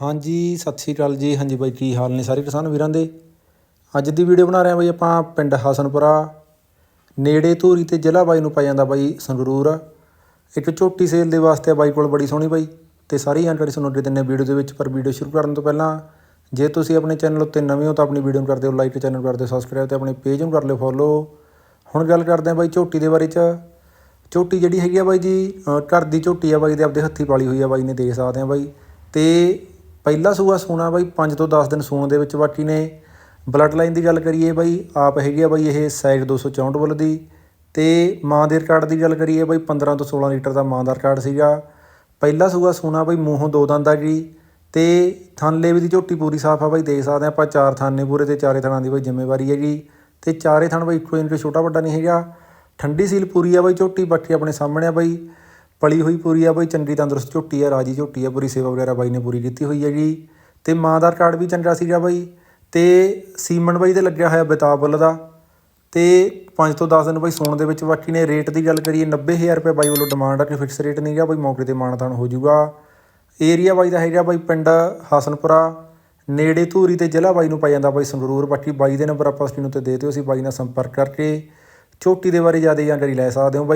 ਹਾਂਜੀ, ਸਤਿ ਸ਼੍ਰੀ ਅਕਾਲ ਜੀ। ਹਾਂਜੀ ਬਾਈ, ਕੀ ਹਾਲ ਨੇ ਸਾਰੇ ਕਿਸਾਨ ਵੀਰਾਂ ਦੇ? ਅੱਜ ਦੀ ਵੀਡੀਓ ਬਣਾ ਰਹੇ ਹਾਂ ਬਾਈ ਆਪਾਂ ਪਿੰਡ ਹਸਨਪੁਰਾ, ਨੇੜੇ ਧੂਰੀ ਤੇ ਜ਼ਿਲ੍ਹਾ ਬਾਈ ਨੂੰ ਪੈ ਜਾਂਦਾ ਬਾਈ ਸੰਗਰੂਰ। ਇੱਕ ਝੋਟੀ ਸੇਲ ਦੇ ਵਾਸਤੇ ਆ ਬਾਈ ਕੋਲ ਬੜੀ ਸੋਹਣੀ ਬਾਈ ਤੇ ਸਾਰੀ ਜਾਣਕਾਰੀ ਤੁਹਾਨੂੰ ਦੇ ਦਿੰਦੇ ਵੀਡੀਓ ਦੇ ਵਿੱਚ, ਪਰ ਵੀਡੀਓ ਸ਼ੁਰੂ ਕਰਨ ਤੋਂ ਪਹਿਲਾਂ ਜੇ ਤੁਸੀਂ ਆਪਣੇ ਚੈਨਲ ਉੱਤੇ ਨਵੇਂ ਹੋ ਤਾਂ ਆਪਣੀ ਵੀਡੀਓ ਨੂੰ ਕਰ ਦਿਓ, ਲਾਈਕ ਤੇ ਚੈਨਲ ਕਰ ਦਿਓ ਸਬਸਕ੍ਰਾਈਬ ਤੇ ਆਪਣੇ ਪੇਜ ਨੂੰ ਕਰ ਲਿਓ ਫੋਲੋ ਹੁਣ ਗੱਲ ਕਰਦੇ ਹਾਂ ਬਾਈ ਝੋਟੀ ਦੇ ਬਾਰੇ ਚ। ਝੋਟੀ ਜਿਹੜੀ ਹੈਗੀ ਆ ਬਾਈ ਜੀ ਘਰ ਦੀ ਝੋਟੀ ਆ ਬਾਈ ਦੇ ਆਪਦੇ ਹੱਥੀ ਪਾਲੀ ਹੋਈ ਆ ਬਾਈ ਨੇ, ਦੇਖ ਸਕਦੇ ਆ ਬਾਈ। ਤੇ ਪਹਿਲਾ ਸੂਆ ਸੂਣਾ ਬਾਈ 5 ਤੋਂ 10 ਦਿਨ ਸੂਣ ਦੇ ਵਿੱਚ ਬਾਕੀ ਨੇ। ਬਲੱਡ ਲਾਈਨ ਦੀ ਗੱਲ ਕਰੀਏ ਬਾਈ, ਆਪ ਹੈਗੀ ਆ ਬਾਈ ਇਹ ਸਾਈਡ 264 ਬੁੱਲ ਦੀ। ਤੇ ਮਾਂ ਦੇ ਰਿਕਾਰਡ ਦੀ ਗੱਲ ਕਰੀਏ ਬਾਈ 15 ਤੋਂ 16 ਲੀਟਰ ਦਾ ਮਾਂ ਦਾ ਰਿਕਾਰਡ ਸੀਗਾ। ਪਹਿਲਾ ਸੂਆ ਸੂਣਾ ਬਾਈ ਮੂੰਹੋਂ ਦੋ ਦੰਦ ਆ ਗਈ। ਤੇ ਥਾਨਲੇ ਵੀ ਦੀ ਝੋਟੀ ਪੂਰੀ ਸਾਫ਼ ਆ ਬਾਈ, ਦੇਖ ਸਕਦੇ ਆ ਆਪਾਂ ਚਾਰ ਥਾਨੇ ਪੂਰੇ ਤੇ ਚਾਰੇ ਥਣਾਂ ਦੀ ਬਾਈ ਜ਼ਿੰਮੇਵਾਰੀ ਹੈਗੀ। ਤੇ ਚਾਰੇ ਥਣ ਬਾਈ ਇੱਕੋ ਇੰਚ ਛੋਟਾ ਵੱਡਾ ਨਹੀਂ ਹੈਗਾ। ਠੰਡੀ ਸੀਲ ਪੂਰੀ ਆ ਬਾਈ ਝੋਟੀ, ਬਾਕੀ ਆਪਣੇ ਸਾਹਮਣੇ ਆ ਬਾਈ। ਪਲੀ ਹੋਈ ਪੂਰੀ ਆ ਬਾਈ, ਚੰਗੀ ਤੰਦਰੁਸਤ ਝੋਟੀ ਆ, ਰਾਜੀ ਝੋਟੀ ਆ, ਪੂਰੀ ਸੇਵਾ ਵਗੈਰਾ ਬਾਈ ਨੇ ਪੂਰੀ ਕੀਤੀ ਹੋਈ ਹੈਗੀ ਤੇ ਮਾਂ ਦਾ ਰਿਕਾਰਡ ਵੀ ਚੰਗਾ ਸੀਗਾ ਬਾਈ। ਤੇ ਸੀਮਨ ਬਾਈ ਤੇ ਲੱਗਿਆ ਹੋਇਆ ਬੇਤਾਬੁੱਲ ਦਾ। ਤੇ 5 ਤੋਂ 10 ਦਿਨ ਬਾਈ ਸੌਣ ਦੇ ਵਿੱਚ ਬਾਕੀ ਨੇ ਰੇਟ ਦੀ ਗੱਲ ਕਰੀਏ 90000 ਰੁਪਏ ਬਾਈ ਵੱਲੋਂ ਡਿਮਾਂਡ ਆ ਕਿ ਫਿਕਸ ਰੇਟ ਨਹੀਂ ਗਾ, ਬਾਈ ਮੌਕੇ ਤੇ ਮਾਨਤਾਨ ਹੋ ਜਾਊਗਾ। ਏਰੀਆ ਬਾਈ ਦਾ ਹੈਗਾ ਬਾਈ ਪਿੰਡ ਹਸਨਪੁਰਾ। ਨੇੜੇ ਧੂਰੀ ਤੇ ਜ਼ਿਲ੍ਹਾ ਬਾਈ ਨੂੰ ਪੈ ਜਾਂਦਾ ਬਾਈ ਸੰਗਰੂਰ। ਬਾਕੀ ਬਾਈ ਦੇ ਨੰਬਰ ਆਪਾਂ ਸਕਰੀਨ ਉੱਤੇ ਦੇ ਦਿਓ, ਅਸੀਂ ਬਾਈ ਨਾਲ ਸੰਪਰਕ ਕਰਕੇ ਝੋਟੀ ਦੇ ਬਾਰੇ ਜ਼ਿਆਦਾ ਜਾਣਕਾਰੀ ਲੈ ਸਕਦੇ ਹੋ ਬਾਈ।